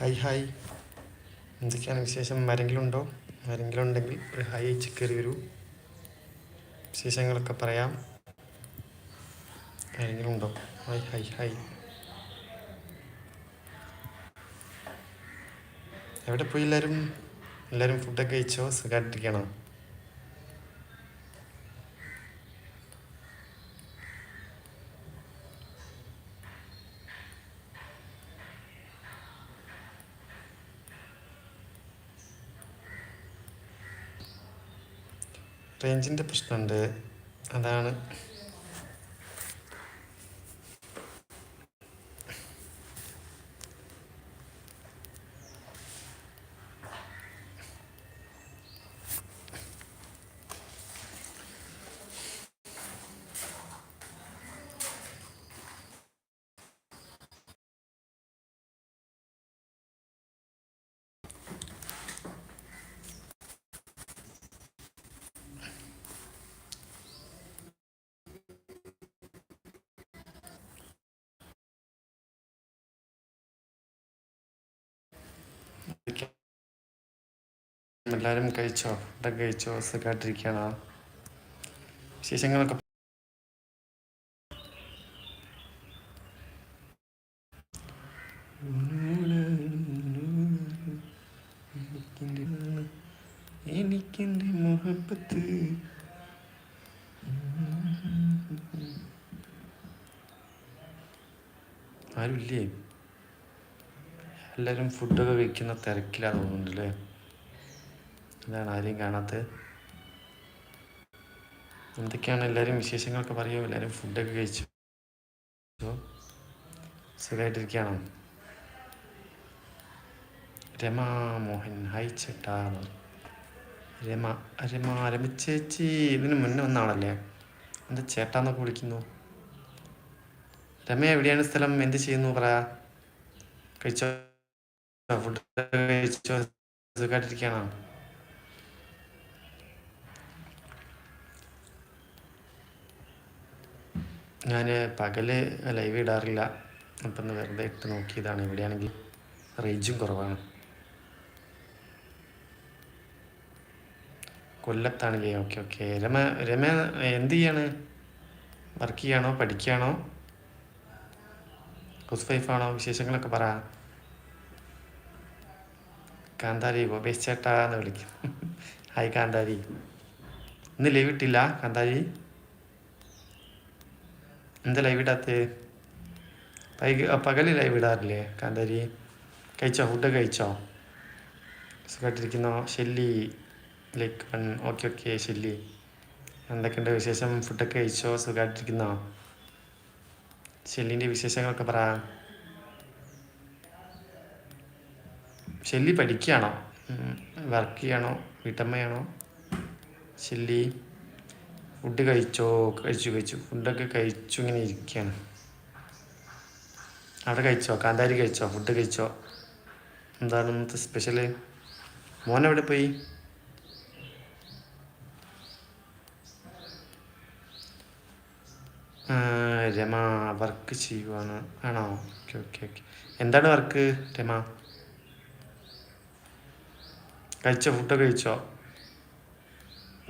Hi hi. എന്തൊക്കെയാണ് വിശേഷം? ആരെങ്കിലും ഉണ്ടോ? ആരെങ്കിലും ഉണ്ടെങ്കിൽ ഒരു ഹായ് അയച്ച് കയറി വരൂ. വിശേഷങ്ങളൊക്കെ പറയാം. ആരെങ്കിലും ഉണ്ടോ? Hi hi hi. എവിടെ പോയി എല്ലാവരും? എല്ലാവരും ഫുഡൊക്കെ കഴിച്ചോ? സുഖമായിട്ടിരിക്കണോ റേഞ്ചിന്റെ പ്രശ്നമുണ്ട്. അതാണ് എല്ലാവരും കഴിച്ചോ? ഇതൊക്കെ കഴിച്ചോ? സുഖമായിട്ടിരിക്കണോ വിശേഷങ്ങളൊക്കെ ആരുമില്ലേ? എല്ലാവരും ഫുഡൊക്കെ വെക്കുന്ന തിരക്കിലാണ് തോന്നുന്നുണ്ടല്ലേ അതാണ് ആരെയും കാണാത്തത് എന്തൊക്കെയാണ് എല്ലാവരും വിശേഷങ്ങളൊക്കെ പറയുമോ എല്ലാവരും ഫുഡൊക്കെ കഴിച്ചു? സുഖമായിട്ടിരിക്കുകയാണോ രമ മോഹൻ. ഹായ് ചേട്ടാ. രമ രമ രമ ഇതിന് മുന്നേ വന്നാണല്ലേ എന്താ ചേട്ടാന്നൊക്കെ വിളിക്കുന്നു. രമ എവിടെയാണ് സ്ഥലം? എന്ത് ചെയ്യുന്നു? പറയാ കഴിച്ചോ? സുഖമായിട്ടിരിക്കുകയാണോ. ഞാൻ പകൽ ലൈവ് ഇടാറില്ല. അപ്പം വെറുതെ ഇട്ട് നോക്കിയതാണ്. ഇവിടെയാണെങ്കിൽ റേഞ്ചും കുറവാണ്. കൊല്ലത്താണല്ലേ ഓക്കെ ഓക്കെ. രമ രമ എന്ത് ചെയ്യാണ്? വർക്ക് ചെയ്യാണോ? പഠിക്കുകയാണോ? ഹൗസ് വൈഫാണോ? വിശേഷങ്ങളൊക്കെ പറ. കാന്താരി ചേട്ടാ എന്ന് വിളിക്കും. ഹായ് കാന്താരി. ഇന്ന് ലൈവ് ഇട്ടില്ല കാന്താരി. എന്താ ലൈവ് ഇടാത്ത? പകൽ ലൈവ് ഇടാറില്ലേ കാന്താരി? കഴിച്ചോ? ഫുഡ് കഴിച്ചോ? സുഖമായിട്ടിരിക്കുന്നോ Shelly like one okay okay Shelly. എന്തൊക്കെയുണ്ട് വിശേഷം? ഫുഡൊക്കെ കഴിച്ചോ? സുഖമായിട്ടിരിക്കുന്നോ ഷെല്ലിന്റെ വിശേഷങ്ങളൊക്കെ പറ. ഷെല്ലി പഠിക്കുകയാണോ? വർക്ക് ചെയ്യണോ? വീട്ടമ്മയാണോ? ഷെല്ലി ഫുഡ് കഴിച്ചോ? കഴിച്ചു കഴിച്ചു. ഫുഡൊക്കെ കഴിച്ചു ഇങ്ങനെ ഇരിക്കുകയാണ്. അവിടെ കഴിച്ചോ? കാന്താരി കഴിച്ചോ? ഫുഡ് കഴിച്ചോ? എന്താണ് ഇന്നത്തെ സ്പെഷ്യൽ മോൻ എവിടെ പോയി? രമ വർക്ക് ചെയ്യുവാണ്. ആണോ? ഓക്കെ ഓക്കെ ഓക്കെ എന്താണ് വർക്ക് രമ? കഴിച്ചോ? ഫുഡ് കഴിച്ചോ?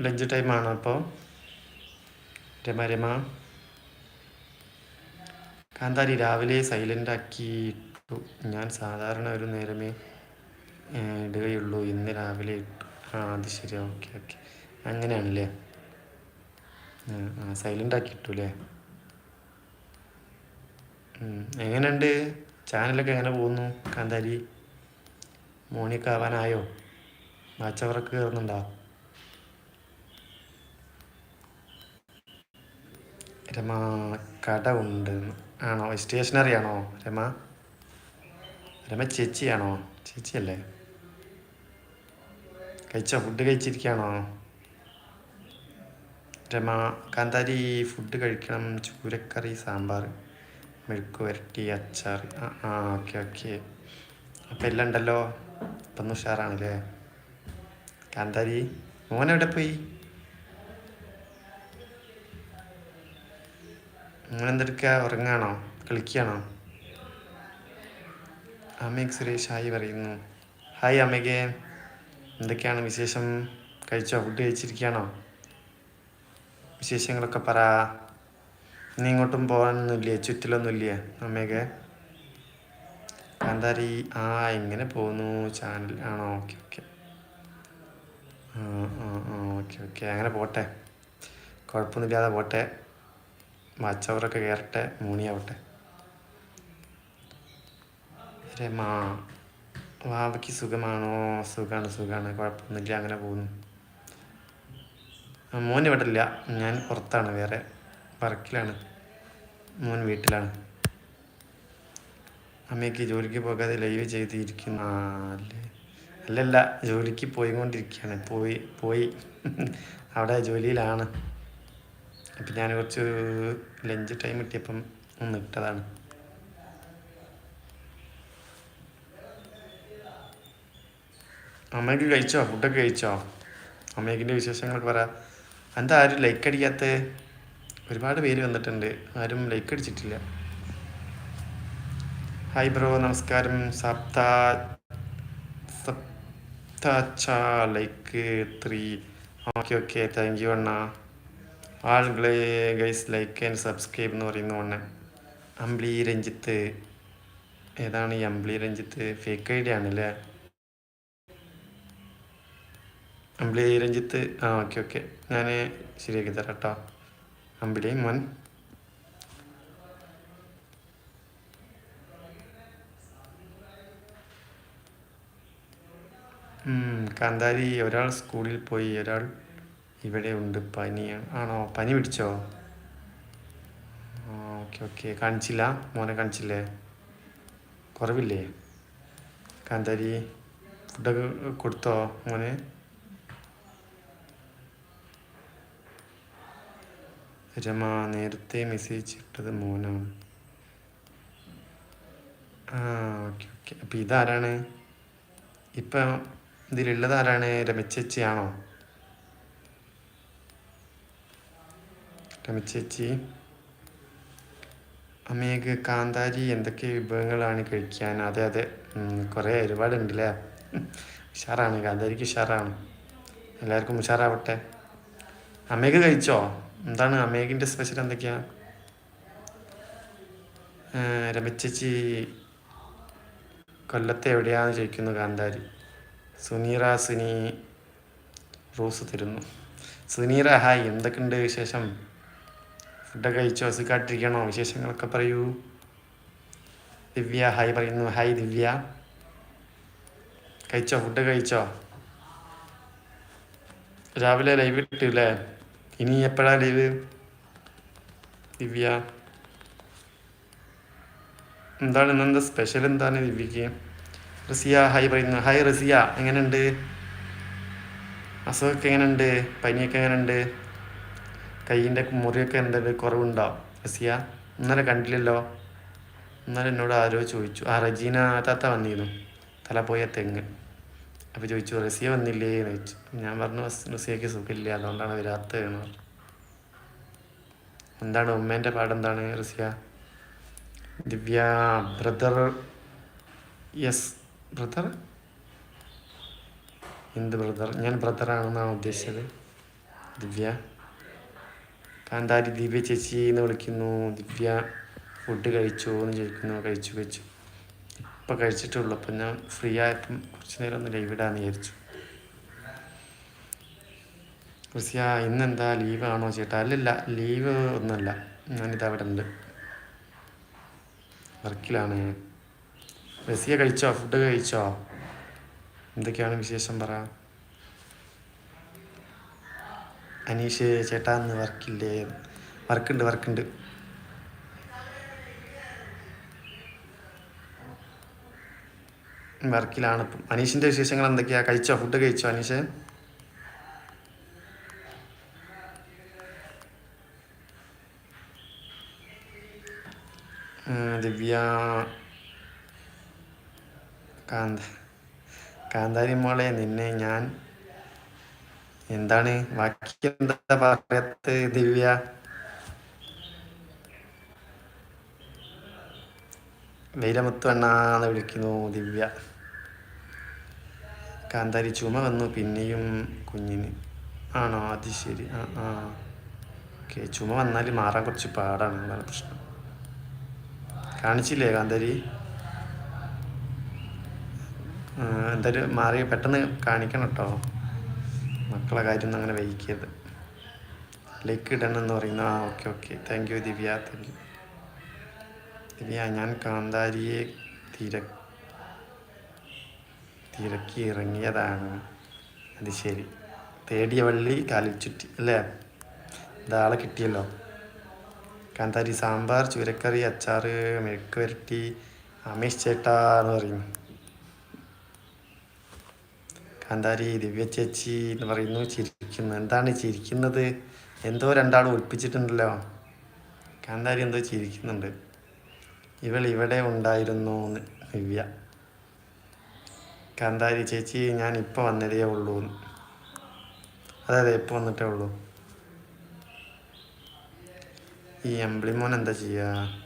ലഞ്ച് ടൈമാണോ അപ്പോൾ രമ രമ. കാന്താരി രാവിലെ സൈലന്റ് ആക്കിയിട്ടു. ഞാൻ സാധാരണ ഒരു നേരമേ ഇടുകയുള്ളൂ. ഇന്ന് രാവിലെ ഇട്ടു. ആ അത് ശരി. Okay okay. അങ്ങനെയാണല്ലേ? ആ സൈലന്റ് ആക്കിയിട്ടു അല്ലേ എങ്ങനെയുണ്ട്? ചാനലൊക്കെ എങ്ങനെ പോകുന്നു? കാന്താരി മോണിയൊക്കെ ആവാനായോ? വാച്ചവർക്ക് കയറുന്നുണ്ടോ? രമ കട ഉണ്ട് ആണോ? സ്റ്റേഷനറി ആണോ രമ. രമ ചേച്ചിയാണോ? ചേച്ചിയല്ലേ? കഴിച്ചോ? ഫുഡ് കഴിച്ചിരിക്കുകയാണോ? രമ കാന്താരി ഫുഡ് കഴിക്കണം. ചൂരക്കറി സാമ്പാർ മെഴുക്ക് വരട്ടി അച്ചാർ. ആ ഓക്കെ ഓക്കെ. അപ്പം എല്ലാം ഉണ്ടല്ലോ? ഒന്ന് ഉഷാറാണല്ലേ? കാന്താരി മോൻ എവിടെ പോയി? മോൻ എന്തെടുക്കുക ഉറങ്ങാണോ? കളിക്കുകയാണോ അമേക് സുരേഷ് ഹായ് പറയുന്നു. ഹായ് അമേകെ എന്തൊക്കെയാണ് വിശേഷം? കഴിച്ചോ? ഫുഡ് കഴിച്ചിരിക്കുകയാണോ? വിശേഷങ്ങളൊക്കെ പറ. നീ ഇങ്ങോട്ടും പോകാനൊന്നുമില്ലേ? ചുറ്റിലൊന്നുമില്ലേ? അമ്മയൊക്കെ. കാന്താരി ആ എങ്ങനെ പോകുന്നു. ചാനൽ ആണോ? Okay okay. Okay okay. അങ്ങനെ പോട്ടെ. കുഴപ്പമൊന്നുമില്ലാതെ പോട്ടെ. മച്ചവറൊക്കെ കയറട്ടെ മൂണിയാവട്ടെ. രമാ വാവയ്ക്ക് സുഖമാണോ? സുഖമാണ് സുഖമാണ് കുഴപ്പമൊന്നുമില്ല. അങ്ങനെ പോകുന്നു. മോൻ ഇവിടെ ഇല്ല. ഞാൻ പുറത്താണ്. വേറെ വർക്കിലാണ്. മോൻ വീട്ടിലാണ്. അമ്മയ്ക്ക് ജോലിക്ക് പോകാതെ ലൈവ് ചെയ്തിരിക്കുന്ന. അല്ലേ? അല്ലല്ല ജോലിക്ക് പോയിക്കൊണ്ടിരിക്കുകയാണ്. പോയി പോയി. അവിടെ ജോലിയിലാണ്. അപ്പം ഞാൻ കുറച്ച് ലഞ്ച് ടൈം കിട്ടിയപ്പം ഒന്ന് ഇട്ടതാണ്. അമ്മയ്ക്ക് കഴിച്ചോ? ഫുഡൊക്കെ കഴിച്ചോ? അമ്മയ്ക്കിന്റെ വിശേഷങ്ങളൊക്കെ പറ. എന്താ ആരും ലൈക്ക് അടിക്കാത്ത? ഒരുപാട് പേര് വന്നിട്ടുണ്ട്. ആരും ലൈക്ക് അടിച്ചിട്ടില്ല. ഹായ് ബ്രോ നമസ്കാരം. സപ്ത സപ്താച്ച like three okay okay thank you അണ്ണ. ആളുകളെ ഗൈസ് ലൈക്ക് ആൻഡ് സബ്സ്ക്രൈബ് എന്ന് പറയുന്നു അണ്ണ അമ്പിളി രഞ്ജിത്ത്. ഏതാണ് ഈ അമ്പിളി രഞ്ജിത്ത്? ഫേക്ക് ഐഡിയ ആണല്ലേ? അമ്പിളി രഞ്ജിത്ത്. ആ ഓക്കെ ഓക്കെ ഞാൻ ശരിയാക്കി തരാം കേട്ടോ അമ്പിളി മോൻ. കാന്താരി ഒരാൾ സ്കൂളിൽ പോയി ഒരാൾ ഇവിടെ ഉണ്ട് പനിയാണ് ആണോ? പനി പിടിച്ചോ? Okay okay. കാണിച്ചില്ല? മോനെ കാണിച്ചില്ലേ? കുറവില്ലേ? കാന്താരി ഫുഡൊക്കെ കൊടുത്തോ മോനെ? രമ നേരത്തെ മെസ്സേജ് ഇട്ടത് മോനാണ്. ആ ഓക്കെ ഓക്കെ. അപ്പം ഇതാരാണ്? ഇപ്പം ഇതിലുള്ളത് ആരാണ്? രമച്ചേച്ചിയാണോ? രമച്ചേച്ചി. അമ്മയ്ക്ക് കാന്താരി എന്തൊക്കെ വിഭവങ്ങളാണ് കഴിക്കാൻ? അതെ അതെ. കുറേ ഒരുപാടുണ്ടല്ലേ? ഉഷാറാണ്. കാന്താരിക്ക് ഉഷാറാണ്. എല്ലാവർക്കും ഉഷാറാവട്ടെ. അമ്മയ്ക്ക് കഴിച്ചോ? എന്താണ് അമ്മേക്കിന്റെ സ്പെഷ്യൽ എന്തൊക്കെയാണ് രമച്ചേച്ചി കൊല്ലത്തെ എവിടെയാണെന്ന് ചോദിക്കുന്നു കാന്താരി. സുനീറ സുനി റോസ് തരുന്നു. സുനീറ ഹായ് എന്തൊക്കെയുണ്ട് വിശേഷം? ഫുഡൊക്കെ കഴിച്ചോ? സുഖമായിട്ടിരിക്കണോ വിശേഷങ്ങളൊക്കെ പറയൂ. ദിവ്യ ഹായ് പറയുന്നു. ഹായ് ദിവ്യ. കഴിച്ചോ? ഫുഡ് കഴിച്ചോ? രാവിലെ ലൈവ് കിട്ടില്ലേ ഇനി എപ്പോഴാ ലൈവ്? ദിവ്യ. എന്താണ് ഇന്നെന്താ സ്പെഷ്യൽ എന്താണ് ദിവ്യക്ക് റസിയ ഹായ് പറയുന്നു. ഹായ് റസിയ എങ്ങനെയുണ്ട്? അസുഖമൊക്കെ എങ്ങനെയുണ്ട്? പനിയൊക്കെ എങ്ങനെയുണ്ട്? കൈയിന്റെ മുറിയൊക്കെ എന്തെങ്കിലും കുറവുണ്ടോ? റസിയ ഇന്നലെ കണ്ടില്ലല്ലോ. ഇന്നലെ എന്നോട് ആരോ ചോദിച്ചു. ആ റജീന താത്ത വന്നിരുന്നു. തല പോയ തെങ്ങ്. അപ്പോൾ ചോദിച്ചു റസിയ വന്നില്ലേ എന്ന് ചോദിച്ചു. ഞാൻ പറഞ്ഞു "റസ്- റസിയക്ക് സുഖമില്ല. അതുകൊണ്ടാണ് വരാത്തത് എന്ന് പറഞ്ഞു. എന്താണ് ഉമ്മേന്റെ പാടെന്താണ് Raziya? Divya brother yes. Brother എന്ത് ബ്രദർ ഞാൻ ബ്രദറാണെന്നാണ് ഉദ്ദേശിച്ചത്. ദിവ്യ? കാന്താരി ദിവ്യ ചേച്ചി എന്ന് വിളിക്കുന്നു. ദിവ്യ ഫുഡ് കഴിച്ചോ എന്ന് ചോദിക്കുന്നു. കഴിച്ചു കഴിച്ചു. ഇപ്പം കഴിച്ചിട്ടുള്ളൂ. അപ്പം ഞാൻ ഫ്രീ ആയപ്പം കുറച്ച് നേരം ഒന്ന് ലൈവ് ഇടാന്ന് വിചാരിച്ചു. ക്രിസ്യ ഇന്നെന്താ? ലീവാണോ ചേട്ടാ? അല്ലല്ല ലീവ് ഒന്നുമല്ല. ഞാനിത് അവിടെ ഉണ്ട്. വർക്കിലാണ് റസിയ കഴിച്ചോ? ഫുഡ് കഴിച്ചോ? എന്തൊക്കെയാണ് വിശേഷം? പറ. അനീഷ് ചേട്ടാ ഇന്ന് വർക്കില്ലേ വർക്കുണ്ട് വർക്കുണ്ട് വർക്കിലാണ് ഇപ്പം. അനീഷിന്റെ വിശേഷങ്ങൾ എന്തൊക്കെയാ? കഴിച്ചോ? ഫുഡ് കഴിച്ചോ അനീഷ്? ദിവ്യ കാന്ത. കാന്താരി മോളെ നിന്നെ ഞാൻ എന്താണ്? ബാക്കി എന്താ പറയത്ത് ദിവ്യ? വൈരമുത്തു എണ്ണാന്ന് വിളിക്കുന്നു ദിവ്യ. കാന്താരി ചുമ വന്നു പിന്നെയും കുഞ്ഞിന്. ആണോ? അത് ശരി. ആ ആ. ഓക്കെ. ചുമ വന്നാൽ മാറാൻ കുറച്ച് പാടാണ്. അതാണ് പ്രശ്നം. കാണിച്ചില്ലേ കാന്താരി? എന്തായാലും മാറി പെട്ടെന്ന് കാണിക്കണം കേട്ടോ മക്കളെ കാര്യം അങ്ങനെ വഹിക്കരുത് ലൈക്ക് ഇടണം എന്ന് പറയുന്നു. ആ okay okay. Thank you Divya. Thank you Divya ഞാൻ കാന്താരിയെ തിര തിരക്കി ഇറങ്ങിയതാണ്. അത് ശരി. തേടിയ വള്ളി കാലിൽ ചുറ്റി. അല്ലേ? ഇതാളെ കിട്ടിയല്ലോ. കാന്താരി സാമ്പാർ ചുരക്കറി അച്ചാറ് മെഴുക്ക് വരട്ടി അമേഷ് ചേട്ടാ എന്ന് പറയുന്നു കാന്താരി ദിവ്യ ചേച്ചി എന്ന് പറയുന്നു. ചിരിക്കുന്നു. എന്താണ് ചിരിക്കുന്നത്? എന്തോ രണ്ടാൾ ഒളിപ്പിച്ചിട്ടുണ്ടല്ലോ. കാന്താരി എന്തോ ചിരിക്കുന്നുണ്ട്. ഇവൾ ഇവിടെ ഉണ്ടായിരുന്നു എന്ന് ദിവ്യ. കാന്താരി ചേച്ചി ഞാൻ ഇപ്പോൾ വന്നതേ ഉള്ളൂ. അതെ അതെ ഇപ്പോൾ വന്നിട്ടേ ഉള്ളൂ? ഈ എംബ്ലിമോൻ എന്താ ചെയ്യുക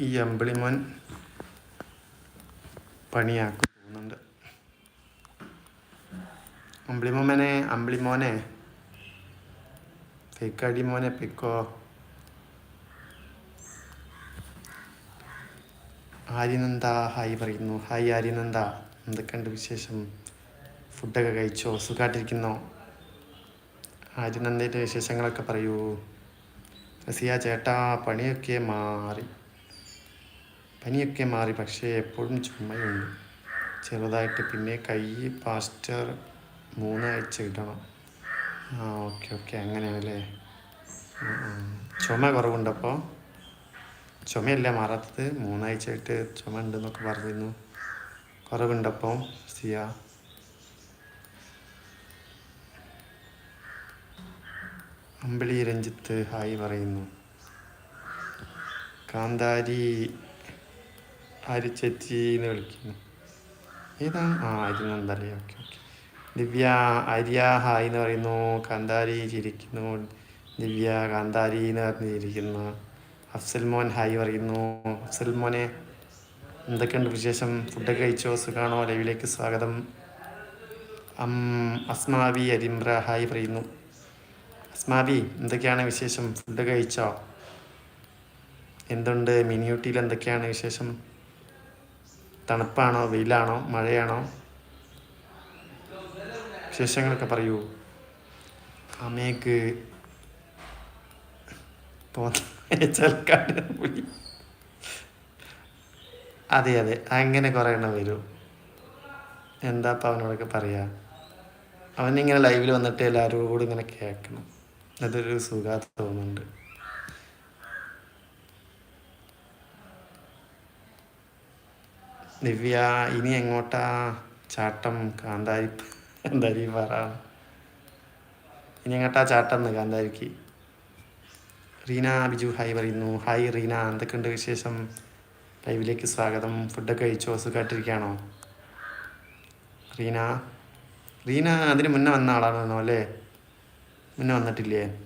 ഈ അമ്പിളിമോൻ പണിയാക്കും തോന്നുന്നുണ്ട് അമ്പിളിമോനെ അമ്പിളിമോനെ. തേക്കാടി മോനെ പിക്കോ. ആര്യനന്ദ ഹായ് പറയുന്നു. ഹായ് ആര്യനന്ദ. എന്തൊക്കെയുണ്ട് വിശേഷം? ഫുഡൊക്കെ കഴിച്ചോ? സുഖമായിട്ടിരിക്കുന്നോ ആര്യനന്ദയുടെ വിശേഷങ്ങളൊക്കെ പറയൂ. റസിയ ചേട്ടാ പണിയൊക്കെ മാറി. പനിയൊക്കെ മാറി പക്ഷേ എപ്പോഴും ചുമയുണ്ട്. ചെറുതായിട്ട് പിന്നെ കൈ പാസ്റ്റർ മൂന്നാഴ്ച ഇടണം. ആ ഓക്കെ ഓക്കെ അങ്ങനെയാണല്ലേ. ചുമ കുറവുണ്ടപ്പോൾ ചുമയല്ല മാറാത്തത്. മൂന്നാഴ്ചയായിട്ട് ചുമ ഉണ്ടെന്നൊക്കെ പറഞ്ഞിരുന്നു കുറവുണ്ടപ്പോൾ സിയ? അമ്പിളി രഞ്ജിത്ത് ഹായ് പറയുന്നു. കാന്താരി ആര്യച്ചേച്ചി എന്ന് വിളിക്കുന്നു. ഏതാ? ആ അരിനന്ദല്ലേ okay okay. Divya Arya hi എന്ന് പറയുന്നു. കാന്താരി ചിരിക്കുന്നു. ദിവ്യ കാന്താരി എന്ന് പറഞ്ഞിരിക്കുന്നു. അഫ്സൽ മോൻ ഹായ് പറയുന്നു. അഫ്സൽ മോനെ എന്തൊക്കെയുണ്ട് വിശേഷം? ഫുഡൊക്കെ കഴിച്ചോ? സുഖാണോ? ലൈവിലേക്ക് സ്വാഗതം. അം അസ്മാവി അരിമ്ര ഹായ് പറയുന്നു. അസ്മാവി എന്തൊക്കെയാണ് വിശേഷം? ഫുഡ് കഴിച്ചോ? എന്തുണ്ട്? മിനിയൂട്ടിയിൽ എന്തൊക്കെയാണ് വിശേഷം? തണുപ്പാണോ വെയിലാണോ മഴയാണോ? വിശേഷങ്ങളൊക്കെ പറയൂ. അമ്മയ്ക്ക് അതെ അതെ അങ്ങനെ കുറേ എണ്ണം വരും. എന്താ അവനോടൊക്കെ പറയാ? അവനിങ്ങനെ ലൈവിൽ വന്നിട്ട് എല്ലാവരോടും ഇങ്ങനെ കേൾക്കണം. അതൊരു സുഖ തോന്നുന്നുണ്ട്. ദിവ്യ ഇനി എങ്ങോട്ടാ? ചാട്ടം കാന്താരി കാന്താരി പറ. ഇനി എങ്ങോട്ടാ ചാട്ടം എന്ന് കാന്താരിക്ക്? റീന ബിജു ഹായ് പറയുന്നു. ഹായ് റീന. എന്തൊക്കെയുണ്ട് വിശേഷം? ലൈവിലേക്ക് സ്വാഗതം. ഫുഡൊക്കെ കഴിച്ചോ? സുഖമായിട്ടിരിക്കുകയാണോ റീന. റീന അതിന് മുന്നേ വന്ന ആളാണെന്നോ അല്ലേ? മുന്നേ വന്നിട്ടില്ലേ?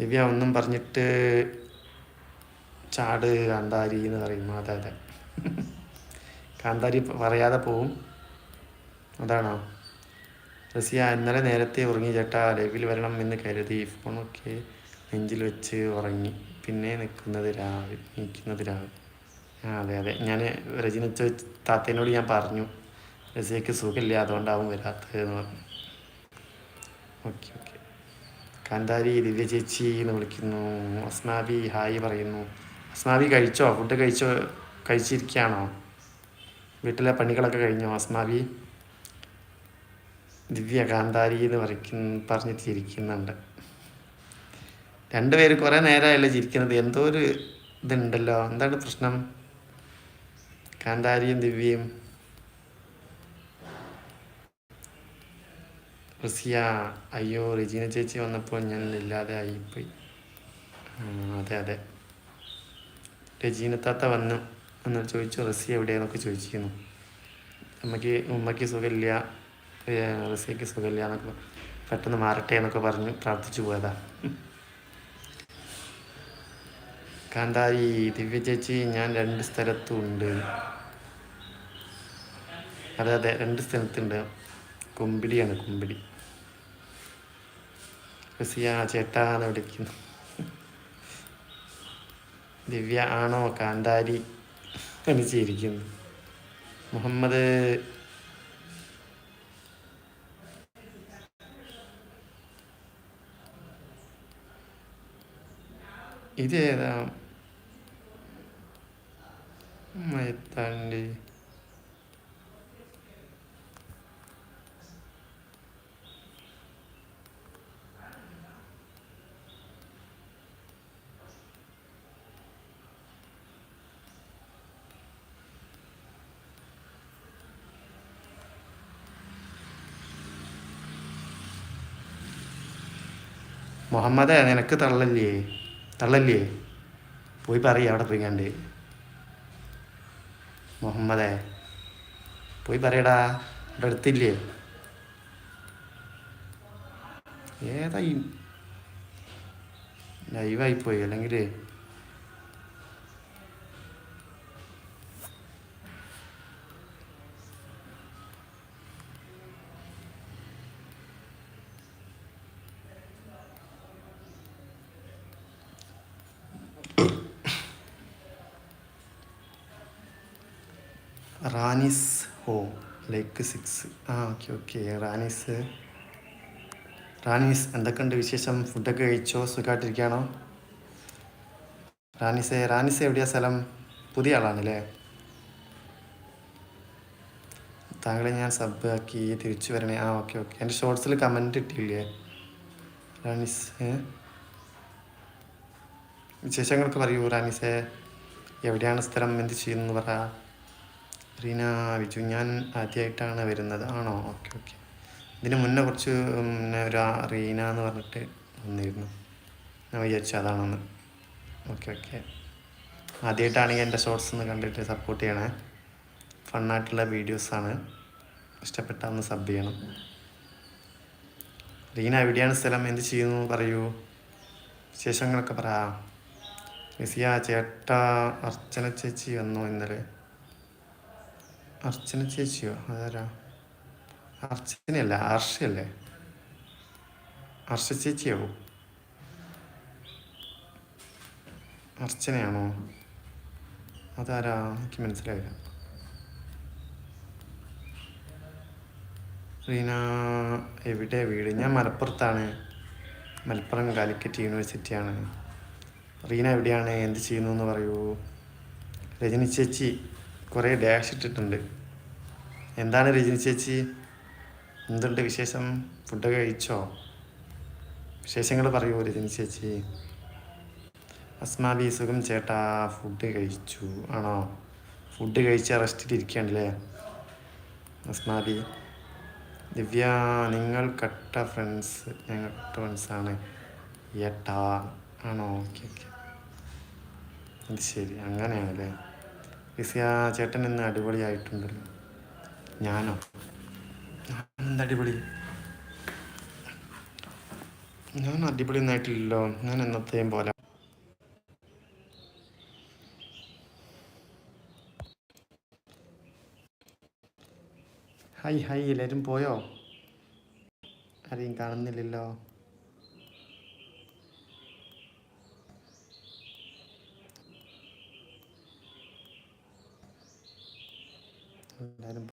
ദിവ്യ ഒന്നും പറഞ്ഞിട്ട് ചാട് കാന്താരി എന്ന് പറയുന്നു. അതെ അതെ. കാന്താരി പറയാതെ പോവും. അതാണോ? റസിയ ഇന്നലെ നേരത്തെ ഉറങ്ങി ചേട്ടാ. ലൈവിൽ വരണം എന്ന് കരുതി. ഫോണൊക്കെ നെഞ്ചിൽ വെച്ച് ഉറങ്ങി. പിന്നെ നിൽക്കുന്നത് രാവിലെ നിൽക്കുന്നത് രാവിലെ. ആ അതെ അതെ. ഞാൻ രജനിച്ച താത്തേനോട് ഞാൻ പറഞ്ഞു. റസിയക്ക് സുഖമില്ല അതുകൊണ്ടാവും വരാത്തതെന്ന് പറഞ്ഞു. Okay okay. കാന്താരി ദിവ്യ ചേച്ചി എന്ന് വിളിക്കുന്നു. അസ്മാബി ഹായ് പറയുന്നു. അസ്മാബി കഴിച്ചോ? ഫുഡ് കഴിച്ചോ? കഴിച്ചിരിക്കുകയാണോ? വീട്ടിലെ പണികളൊക്കെ കഴിഞ്ഞോ? ആസ്മാവി ദിവ്യ കാന്താരി എന്ന് പറിക്കുന്ന പറഞ്ഞ് ചിരിക്കുന്നുണ്ട് രണ്ടുപേര് കുറേ നേരമായല്ലോ ചിരിക്കുന്നത്. എന്തോ ഒരു ഇതുണ്ടല്ലോ. എന്താണ് പ്രശ്നം? കാന്താരിയും ദിവ്യയും. റസിയ അയ്യോ റെജീന ചേച്ചി വന്നപ്പോൾ ഞാൻ ഇല്ലാതെ ആയിപ്പോയി അതെ അതെ. അതെ താത്ത വന്നു. എന്ന് ചോദിച്ചു? റസി എവിടെയെന്നൊക്കെ ചോദിച്ചിരുന്നു. അമ്മയ്ക്ക് ഉമ്മയ്ക്ക് സുഖമില്ല ഏഹ് സുഖമില്ല എന്നൊക്കെ പെട്ടെന്ന് മാറട്ടെ എന്നൊക്കെ പറഞ്ഞ് പ്രാർത്ഥിച്ചു പോയതാ. കാന്താരി ദിവ്യ ചേച്ചി ഞാൻ രണ്ട് സ്ഥലത്തും ഉണ്ട് അതെ അതെ രണ്ട് സ്ഥലത്തുണ്ട്. കുമ്പിടിയാണ് കുമ്പിടി. റസിയ ചേട്ടാന്ന് വിളിക്കുന്നു. ദിവ്യ ആണോ? കാന്താരി. എന്ന് ചിരിക്കുന്നു മുഹമ്മദ് ഇതേതാ? മയത്താണ്ടി മുഹമ്മദേ നിനക്ക് തള്ളല്ലേ? തള്ളല്ലേ? പോയി പറയ അവിടെ പോയി കണ്ട്. മുഹമ്മദേ പോയി പറയടാ ഇവിടെ അടുത്തില്ലേ? ഏതായി? ലൈവായിപ്പോയി അല്ലെങ്കിൽ റാനിസ് ഹോം ലേക്ക് സിക്സ് ആ ഓക്കെ ഓക്കെ റാനീസ് റാനീസ് എന്തൊക്കെയുണ്ട് വിശേഷം? ഫുഡൊക്കെ കഴിച്ചോ? സുഖമായിട്ടിരിക്കുകയാണോ റാനീസെ റാനീസ് എവിടെയാ സ്ഥലം? പുതിയ ആളാണല്ലേ താങ്കളെ ഞാൻ സബ് ആക്കി തിരിച്ചു വരണേ. ആ ഓക്കെ ഓക്കെ എന്റെ ഷോർട്സിൽ കമന്റ് ഇട്ടില്ലേ? റാനീസ്? വിശേഷങ്ങളൊക്കെ പറയൂ റാനീസെ എവിടെയാണ് സ്ഥലം? എന്ത് ചെയ്യുന്നു? പറ. റീന വിജു ഞാൻ ആദ്യമായിട്ടാണ് വരുന്നത്. ആണോ? Okay okay. ഇതിന് മുന്നേ കുറച്ച് മുന്നേ ഒരു റീന എന്ന് പറഞ്ഞിട്ട് വന്നിരുന്നു. ഞാൻ വിചാരിച്ചു അതാണെന്ന്. Okay okay. ആദ്യമായിട്ടാണെങ്കിൽ എന്റെ ഷോർട്സ് ഒന്ന് കണ്ടിട്ട് സപ്പോർട്ട് ചെയ്യണേ. ഫണ്ണായിട്ടുള്ള വീഡിയോസാണ് ഇഷ്ടപ്പെട്ടാന്ന് സബ് ചെയ്യണം. റീന എവിടെയാണ് സ്ഥലം? എന്ത് ചെയ്യുന്നു? പറയൂ. വിശേഷങ്ങളൊക്കെ പറ. മിസിയ ചേട്ടാ അർച്ചന ചേച്ചി വന്നു ഇന്നലെ. അർച്ചന ചേച്ചിയോ? അതാരാ അർച്ചനയല്ല? അർഷയല്ലേ അർഷ ചേച്ചിയാവോ അർച്ചനയാണോ? അതാരാ? എനിക്ക് മനസ്സിലായില്ല. റീന എവിടെ വീട്? ഞാൻ മലപ്പുറത്താണ്. മലപ്പുറം കാലിക്കറ്റ് യൂണിവേഴ്സിറ്റിയാണ്. റീന എവിടെയാണ്? എന്ത് ചെയ്യുന്നു എന്ന് പറയൂ. രജനി ചേച്ചി കുറേ ഡാഷ് ഇട്ടിട്ടുണ്ട്. എന്താണ് രജനി ചേച്ചി? എന്തുണ്ട് വിശേഷം? ഫുഡ് കഴിച്ചോ? വിശേഷങ്ങൾ പറയൂ രജനി ചേച്ചി. അസ്മാബി സുഖം ചേട്ടാ ഫുഡ് കഴിച്ചു. ആണോ? ഫുഡ് കഴിച്ച് റെസ്റ്റിലിരിക്കുകയാണല്ലേ അസ്മാബി ദിവ്യ നിങ്ങൾ കട്ട ഫ്രണ്ട്സ് ഞങ്ങൾ കട്ട ഫ്രണ്ട്സാണ് ഏട്ടാ. ആണോ? Okay okay. അത് ശരി. അങ്ങനെയാണല്ലേ? വിസിയ ചേട്ടൻ ഇന്ന് അടിപൊളിയായിട്ടുണ്ടല്ലോ ഞാനോ? ഞാനെന്ത് അടിപൊളി? ഞാൻ അടിപൊളി ഒന്നായിട്ടില്ലല്ലോ ഞാൻ എന്നത്തെയും പോലെ. ഹായ് ഹായ് എല്ലാവരും പോയോ? ആരെയും കാണുന്നില്ലല്ലോ. എല്ലാവരും